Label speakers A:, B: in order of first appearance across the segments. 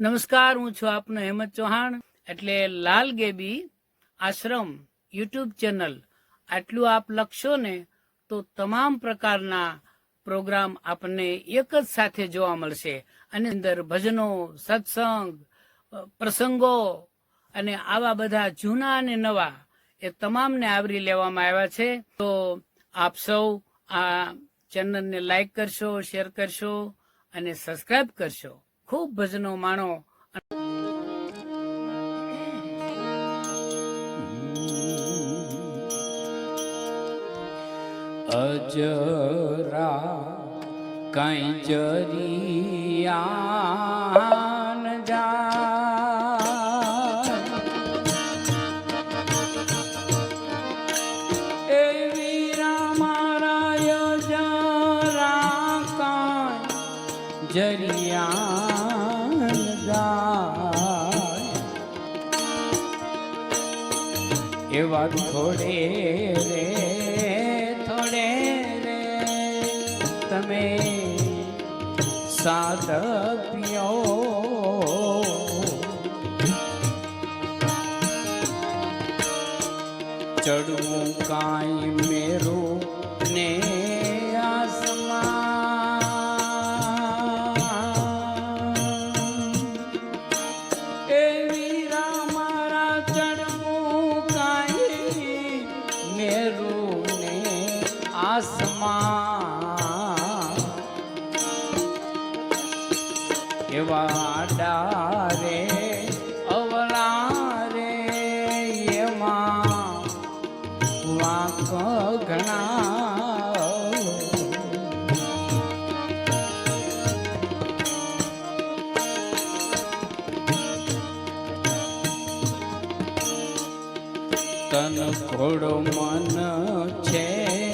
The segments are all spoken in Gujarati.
A: નમસ્કાર, હું છું આપનો હેમંત ચૌહાણ. એટલે લાલ ગેબી આશ્રમ યુટ્યુબ ચેનલ આટલું આપ લખશો ને તો તમામ પ્રકારના પ્રોગ્રામ આપણને એક જ સાથે જોવા મળશે. અને અંદર ભજનો, સત્સંગ પ્રસંગો અને આવા બધા જૂના અને નવા એ તમામને આવરી લેવામાં આવ્યા છે. તો આપ સૌ આ ચેનલને લાઈક કરશો, શેર કરશો અને સબસ્ક્રાઈબ કરશો. ખૂબ ભજનો માણો. અજરા કઈ જરિયાન જા. એ એવા થોડે રે થોડે રે. તમે સાત પિયો ચડવું કાંઈ મેરું આસમાન. એવા ડારે અવળા એમાં વાંક ઘણા તન ઘોડો મન છે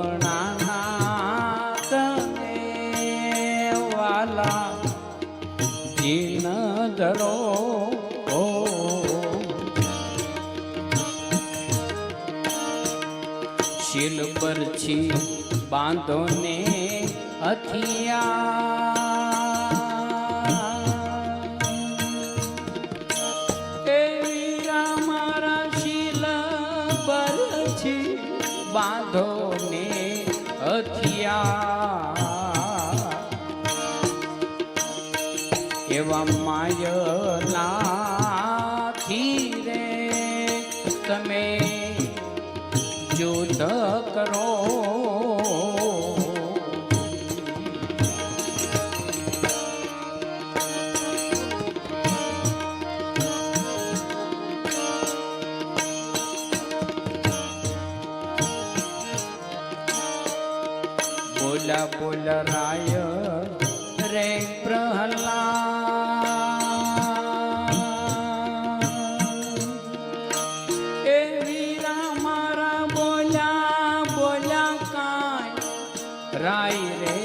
A: શીલ પર છી બાંધો ને હથિયા મારા શીલ પર છી બાંધો ને હથિયા એવા માયલાથી રે, તમે જુદ કરો. બોલા બોલ રાય. રાય રે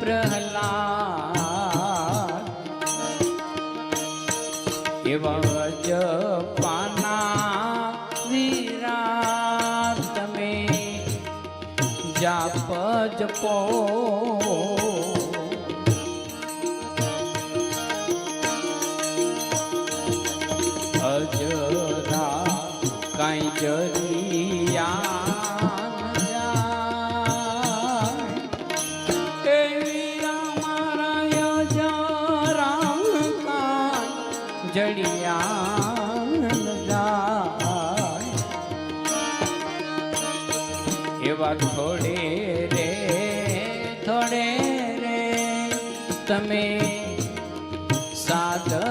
A: પ્રહલાદ એવા જપાના વીરા તમે જાપ જપો અજરા કાંઈ જરિયા જડિયા એવા થોડે રે થોડે રે તમે સાધા